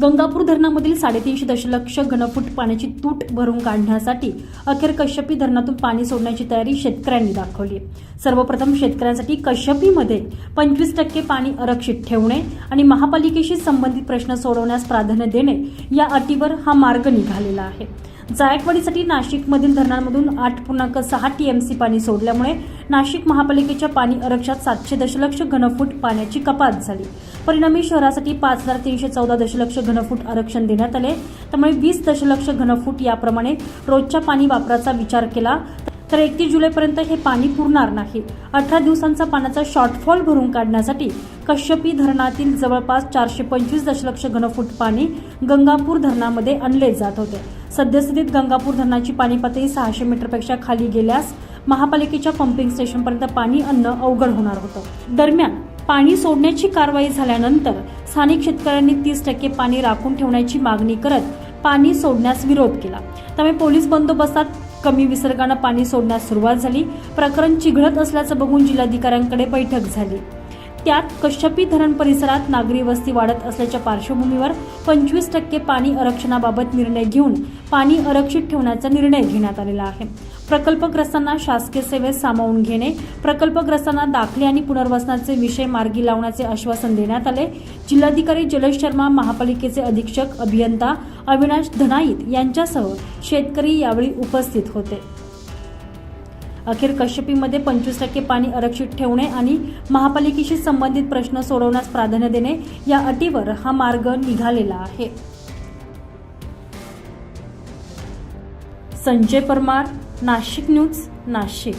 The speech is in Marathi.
गंगापूर धरणामधील साडेतीनशे दशलक्ष घनफूट पाण्याची तूट भरून काढण्यासाठी अखेर कश्यपी धरणातून पाणी सोडण्याची तयारी शेतकऱ्यांनी दाखवली. सर्वप्रथम शेतकऱ्यांसाठी कश्यपीमध्ये पंचवीस टक्के पाणी आरक्षित ठेवणे आणि महापालिकेशी संबंधित प्रश्न सोडवण्यास प्राधान्य देणे या अटीवर हा मार्ग निघालेला आहे. जायकवाडीसाठी नाशिकमधील धरणांमधून आठ पूर्णांक सहा टीएमसी पाणी सोडल्यामुळे नाशिक महापालिकेच्या पाणी आरक्षात सातशे दशलक्ष घनफूट पाण्याची कपात झाली. परिणामी शहरासाठी पाच हजार तीनशे चौदा दशलक्ष घनफूट आरक्षण देण्यात आले. त्यामुळे वीस दशलक्ष घनफूट याप्रमाणे रोजच्या पाणी वापराचा विचार केला. तर एकतीस जुलैपर्यंत हे पाणी पुरणार नाही. अठरा दिवसांचा पाण्याचा शॉर्टफॉल भरून काढण्यासाठी कश्यपी धरणातील जवळपास चारशे पंचवीस दशलक्ष घनफूट पाणी गंगापूर धरणामध्ये आणले जात होते. सद्यस्थितीत गंगापूर धरणाची पाणी पातळी सहाशे मीटरपेक्षा खाली गेल्यास महापालिकेच्या पंपिंग स्टेशनपर्यंत पाणी आणणं अवघड होणार होतं. दरम्यान पाणी सोडण्याची कारवाई झाल्यानंतर स्थानिक शेतकऱ्यांनी तीस टक्के पाणी राखून ठेवण्याची मागणी करत पाणी सोडण्यास विरोध केला. त्यामुळे पोलीस बंदोबस्तात कमी विसर्गानं पाणी सोडण्यास सुरुवात झाली. प्रकरण चिघळत असल्याचं बघून जिल्हाधिकाऱ्यांकडे बैठक झाली. त्यात कश्यपी धरण परिसरात नागरी वस्ती वाढत असल्याच्या पार्श्वभूमीवर पंचवीस टक्के पाणी आरक्षणाबाबत निर्णय घेऊन पाणी आरक्षित ठेवण्याचा निर्णय घेण्यात आलेला आहे. प्रकल्पग्रस्तांना शासकीय सेवेत सामावून घेणे प्रकल्पग्रस्तांना दाखले आणि पुनर्वसनाचे विषय मार्गी लावण्याचे आश्वासन देण्यात आले. जिल्हाधिकारी जलेश शर्मा महापालिकेचे अधीक्षक अभियंता अविनाश धनाईत यांच्यासह शेतकरी यावेळी उपस्थित होते. अखेर कश्यपीमध्ये पंचवीस टक्के पाणी आरक्षित ठेवणे आणि महापालिकेशी संबंधित प्रश्न सोडवण्यास प्राधान्य देणे या अटीवर हा मार्ग निघालेला आहे. संजय परमार नाशिक न्यूज नाशिक.